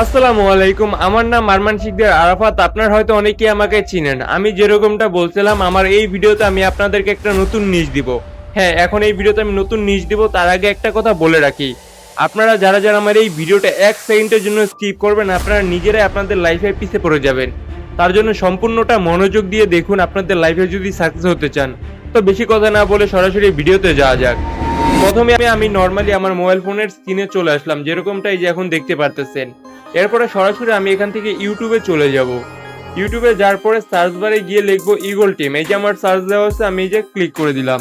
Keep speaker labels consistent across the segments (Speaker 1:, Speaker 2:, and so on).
Speaker 1: আসসালামু আলাইকুম, আমার নাম আরমান শিকদার আরাফাত, আপনার হয়তো অনেকেই আমাকে চিনেন। আমি যেরকমটা বলছিলাম, আমার এই ভিডিওতে আমি আপনাদেরকে একটা নতুন নিউজ দিব। হ্যাঁ এখন এই ভিডিওতে আমি নতুন নিউজ দিব, তার আগে একটা কথা বলে রাখি। আপনারা যারা যারা আমার এই ভিডিওটা এক সেকেন্ডের জন্য স্কিপ করবেন, আপনারা নিজেরাই আপনাদের লাইফে পিছে পড়ে যাবেন। তার জন্য সম্পূর্ণটা মনোযোগ দিয়ে দেখুন, আপনাদের লাইফে যদি সাকসেস হতে চান। তো বেশি কথা না বলে সরাসরি ভিডিওতে যাওয়া যাক। প্রথমে আমি নর্মালি আমার মোবাইল ফোনের স্ক্রিনে চলে আসলাম, যেরকমটা এই যে এখন দেখতে পারতেছেন। এরপরে সরাসরি আমি এখান থেকে ইউটিউবে চলে যাব। ইউটিউবে যাওয়ার পরে সার্চ বারে গিয়ে লিখব ইগল টিম এই যে আমার সার্চ দেওয়া হচ্ছে আমি এই যে ক্লিক করে দিলাম।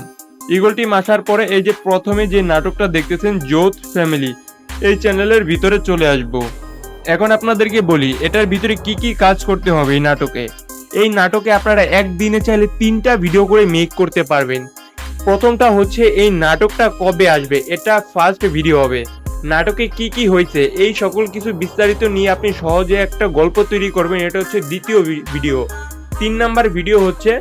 Speaker 1: ইগল টিম আসার পরে এই যে প্রথমে যে নাটকটা দেখতেছেন জোথ ফ্যামিলি এই চ্যানেলের ভিতরে চলে আসব। এখন আপনাদেরকে বলি, এটার ভিতরে কি কি কাজ করতে হবে এই নাটকে? এই নাটকে আপনারা একদিনে চাইলে তিনটা ভিডিও করে মেক করতে পারবেন। প্রথমটা হচ্ছে এই নাটকটা কবে আসবে? এটা ফার্স্ট ভিডিও হবে। নাটকে কি কি হয়েছে? এই সকল কিছু বিস্তারিত নিয়ে আপনি সহজে একটা গল্প তৈরি করবেন। এটা হচ্ছে দ্বিতীয় ভিডিও তিন নাম্বার ভিডিও হচ্ছে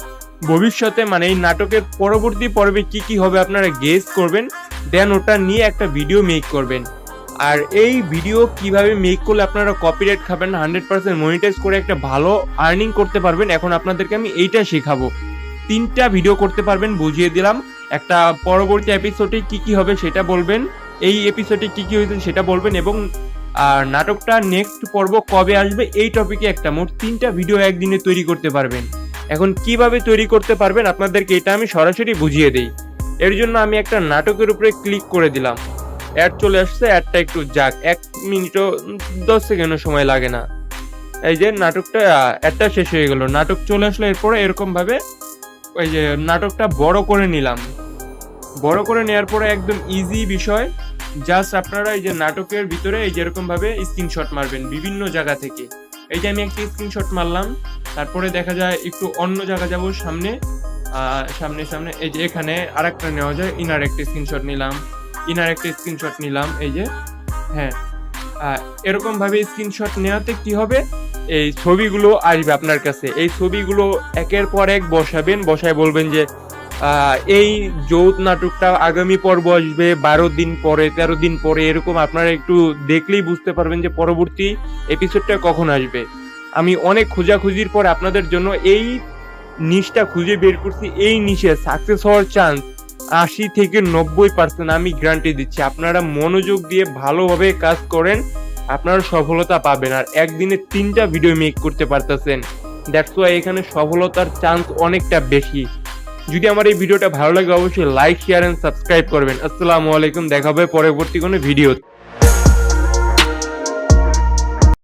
Speaker 1: ভবিষ্যতে মানে এই নাটকের পরবর্তী পর্বে কি কি হবে আপনারা গেস করবেন। দেন ওটা নিয়ে একটা ভিডিও মেক করবেন। আর এই ভিডিও কীভাবে মেক করলে আপনারা কপিরাইট খাবেন হান্ড্রেড পার্সেন্ট মনিটাইজ করে একটা ভালো আর্নিং করতে পারবেন, এখন আপনাদেরকে আমি এইটা শেখাবো। তিনটা ভিডিও করতে পারবেন, বুঝিয়ে দিলাম। একটা পরবর্তী এপিসোডে কি কি হবে সেটা বলবেন। এই এপিসোডে কি কি হয়েছে সেটা বলবেন এবং, আর নাটকটা নেক্সট পর্ব কবে আসবে এই টপিকে একটা মোট তিনটা ভিডিও একদিনে তৈরি করতে পারবেন। এখন কীভাবে তৈরি করতে পারবেন আপনাদেরকে এটা আমি সরাসরি বুঝিয়ে দেই। এর জন্য আমি একটা নাটকের উপরে ক্লিক করে দিলাম। অ্যাড চলে আসছে অ্যাডটা একটু যাক। এক মিনিটও, দশ সেকেন্ডও সময় লাগে না। এই যে নাটকটা অ্যাডটা শেষ হয়ে গেল। নাটক চলে আসলো এরপরে এরকম ভাবে ওই যে নাটকটা বড় করে নিলাম। বড় করে নেওয়ার পরে একদম ইজি বিষয়। জাস্ট আপনারা এই যে নাটকের ভিতরে এই যেরকম ভাবে স্ক্রিনশট মারবেন বিভিন্ন জায়গা থেকে। এই যে আমি একটা স্ক্রিনশট মারলাম তারপরে দেখা যায় একটু অন্য জায়গা যাব সামনে। সামনে সামনে এই যে এখানে আরেকটা নেওয়া যায় ইনার একটা স্ক্রিনশট নিলাম। ইনার একটা স্ক্রিনশট নিলাম এই যে হ্যাঁ। আহ, এরকম ভাবে স্ক্রিনশট নেওয়াতে কি হবে? এই ছবিগুলো আসবে আপনার কাছে। এই ছবিগুলো একের পর এক বসাবেন, বসায় বলবেন যে এই যৌথ নাটকটা আগামী পর্ব আসবে বারো দিন পরে, তেরো দিন পরে, এরকম আপনারা একটু দেখলেই বুঝতে পারবেন যে পরবর্তী এপিসোডটা কখন আসবে। আমি অনেক খোঁজাখুঁজির পর আপনাদের জন্য এই নিশটা খুঁজে বের করছি। এই নিশে সাকসেস হওয়ার চান্স আশি থেকে নব্বই পার্সেন্ট আমি গ্যারান্টি দিচ্ছি। আপনারা মনোযোগ দিয়ে ভালোভাবে কাজ করেন। আপনারা সফলতা পাবেন আর একদিনে তিনটা ভিডিও মেক করতে পারতেছেন। দ্যাটস ওয়াই এখানে সফলতার চান্স অনেকটা বেশি। যদি আমার এই ভিডিওটা ভালো লাগে, অবশ্যই লাইক শেয়ার এন্ড সাবস্ক্রাইব করবেন। আসসালামু আলাইকুম, দেখা হবে পরবর্তী কোনো ভিডিও